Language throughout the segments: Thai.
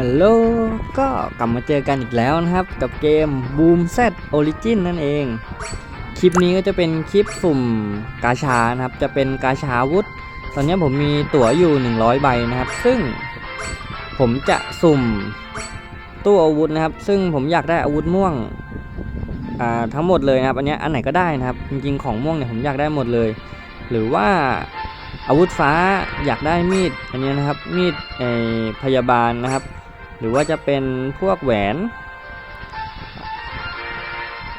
ฮัลโหล ก็กลับมาเจอกันอีกแล้วนะครับ กับเกม Boom Z Origin นั่นเอง คลิปนี้ก็จะเป็นคลิปสุ่มกาชานะครับ จะเป็นกาชาวุธ ตอนนี้ผมมีตั๋วอยู่ 100 ใบนะครับ ซึ่งผมจะสุ่มตู้อาวุธนะครับ ซึ่งผมอยากได้อาวุธม่วงอ่าทั้งหมดเลยนะครับ อันเนี้ยอันไหนก็ได้นะครับ จริงๆของม่วงเนี่ยผมอยากได้หมดเลย หรือว่าอาวุธฟ้าอยากได้มีดอันนี้นะครับมีดพยาบาลนะครับ หรือว่าจะเป็นพวกแหวน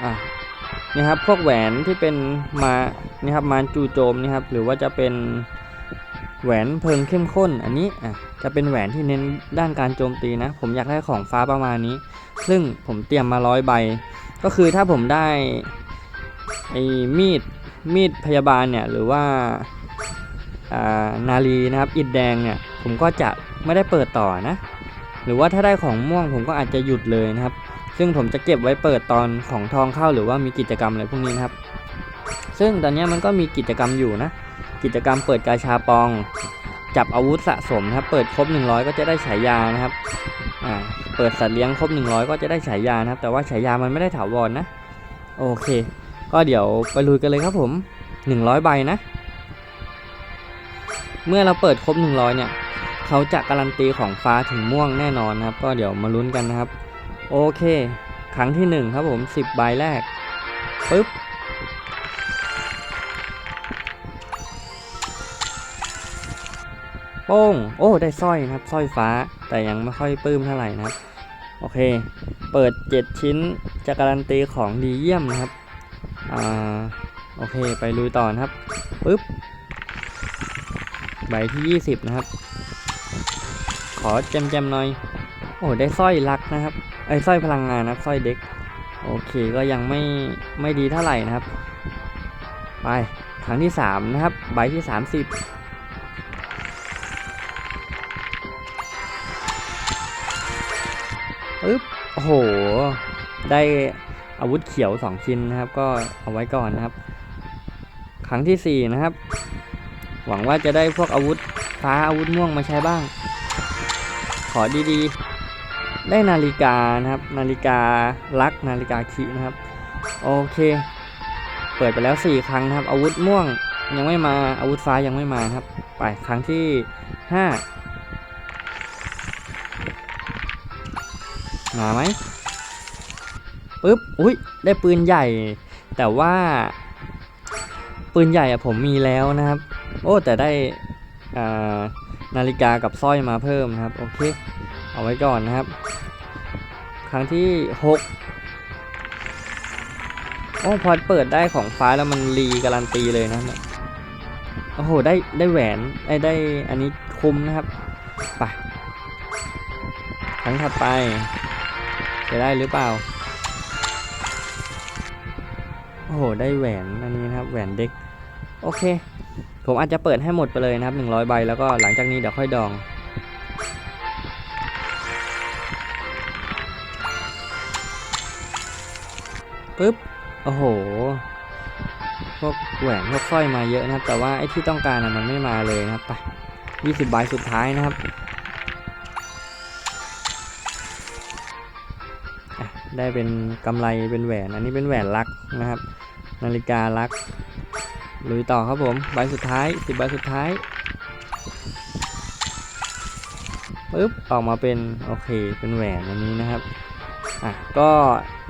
อะนี่ครับพวกแหวนที่เป็นมานี่ครับมารจู่โจมนี่ครับหรือว่าจะเป็นแหวนเพลิงเข้มข้นอันนี้อะจะเป็นแหวนที่เน้นด้านการโจมตีนะ ผมอยากได้ของฟ้าประมาณนี้ ซึ่งผมเตรียมมาร้อยใบ ก็คือถ้าผมได้ไอ้มีดมีดพยาบาลเนี่ยหรือว่าอ่านาลีนะครับอิดแดงเนี่ยผมก็จะไม่ได้เปิดต่อนะ หรือว่าถ้าได้ของม่วงผมก็อาจจะหยุดเลยนะครับ ซึ่งผมจะเก็บไว้เปิดตอนของทองเข้าหรือว่ามีกิจกรรมอะไรพวกนี้นะครับ ซึ่งตอนนี้มันก็มีกิจกรรมอยู่นะ กิจกรรมเปิดกาชาปอง จับอาวุธสะสมนะครับ เปิดครบ 100 ก็จะได้ฉายานะครับอ่าเปิดสัตว์เลี้ยงครบ 100 ก็จะได้ฉายานะครับ แต่ว่าฉายามันไม่ได้ถาวรนะโอเค ก็เดี๋ยวไปลุยกันเลยครับผม 100 ใบนะ เมื่อเราเปิดครบ 100 เนี่ย เขาจะการันตีของฟ้าถึงม่วงแน่นอนนะครับ ก็เดี๋ยวมาลุ้นกันนะครับ โอเค ครั้งที่ 1 ครับผม 10 ใบแรกปึ๊บโป้งโอ้ได้สร้อยนะครับสร้อยฟ้าแต่ยังไม่ค่อยปลื้มเท่าไหร่นะครับ โอเค เปิด 7 ชิ้นจะการันตีของดีเยี่ยมนะครับอ่าโอเคไปลุยต่อนะครับปึ๊บใบที่ 20 นะครับ อแจมๆหน่อย โอ้ได้สร้อยลักนะครับ ไอ้สร้อยพลังงานนะสร้อยเด็ก โอเคก็ยังไม่ไม่ดีเท่าไหร่นะครับ ไปครั้งที่ 3 นะครับ ใบที่ 30ปึ๊บโอ้โห ได้อาวุธเขียว 2 ชิ้นนะครับ ก็เอาไว้ก่อนนะครับ ครั้งทีสี่4 นะครับ หวังว่าจะได้พวกอาวุธฟ้าอาวุธม่วงมาใช้บ้าง อดีๆ ได้นาฬิกานะครับ นาฬิกาลักนาฬิกาคีนะครับ โอเค เปิดไปแล้ว 4 ครั้งนะครับ อาวุธม่วงยังไม่มาอาวุธฟ้ายังไม่มาครับ ไปครั้งที่ 5 มาไหมปึ๊บอุ้ยได้ปืนใหญ่ แต่ว่า ปืนใหญ่อะผมมีแล้วนะครับ โอ้แต่ได้อ่า นาฬิกากับสร้อยมาเพิ่มนะครับโอเคเอาไว้ก่อนนะครับ ครั้งที่ 6 โอ้พอเปิดได้ของฟ้าแล้วมันรีการันตีเลยนะโอ้โหได้ได้แหวนได้ได้อันนี้คุ้มนะครับไปครั้งถัดไป จะได้หรือเปล่าโอ้โหได้แหวนอันนี้นะครับแหวนเด็กโอเค ผมอาจจะเปิดให้หมดไปเลยนะครับ 100 ใบแล้วก็หลังจากนี้เดี๋ยวค่อยดอง ปึ๊บ โอ้โห พวกแหวนพวกสร้อยมาเยอะนะครับ แต่ว่าไอ้ที่ต้องการนะมันไม่มาเลยนะครับไป20 ใบสุดท้ายนะครับ ได้เป็นกำไรเป็นแหวน อันนี้เป็นแหวนลักนะครับ นาฬิกาลัก ลุยต่อครับผมใบสุดท้าย10ใบสุดท้ายปึ๊บออกมาเป็นโอเคเป็นแหวนอันนี้นะครับอะก็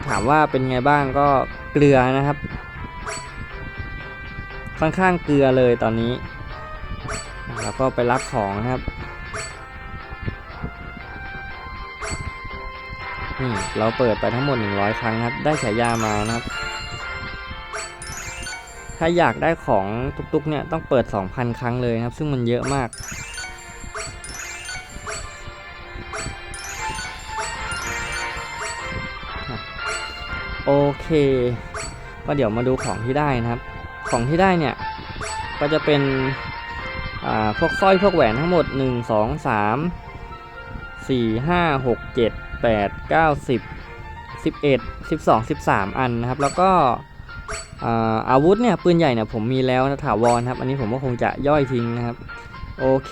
ถามว่าเป็นไงบ้างก็เกลือนะครับ ค่อนข้างเกลือเลยตอนนี้ แล้วก็ไปรับของนะครับนี่เราเปิดไปทั้งหมด 100 ครั้งครับ ได้ฉายามานะครับ ถ้าอยากได้ของตุกๆเนี่ยต้องเปิด 2,000 ครั้งเลยนะครับ ซึ่งมันเยอะมากโอเคก็เดี๋ยวมาดูของที่ได้นะครับ ของที่ได้เนี่ยก็จะเป็นพวกสร้อยพวกแหวนทั้งหมด 1 2 3 4 5 6 7 8 9 10 11 12 13 อันนะครับ แล้วก็ อาวุธเนี่ยปืนใหญ่เนี่ยผมมีแล้วนะถาวรครับ อันนี้ผมก็คงจะย่อยทิ้งนะครับ โอเค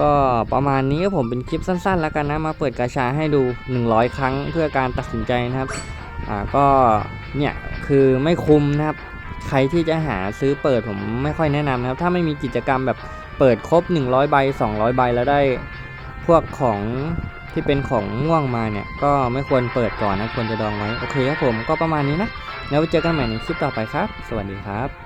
ก็ประมาณนี้ครับผมเป็นคลิปสั้นๆ แล้วกันนะมาเปิดกาชาให้ดู 100 ครั้งเพื่อการตัดสินใจนะครับอ่าก็เนี่ยคือไม่คุ้มนะครับใครที่จะหาซื้อเปิดผมไม่ค่อยแนะนำนะครับ ถ้าไม่มีกิจกรรมแบบเปิดครบ 100 ใบ 200 ใบแล้วได้พวกของ ที่เป็นของง่วงมาเนี่ย ก็ไม่ควรเปิดก่อนนะควรจะดองไว้ โอเคครับผมก็ประมาณนี้นะ แล้วเจอกันใหม่ในคลิปต่อไปครับ สวัสดีครับ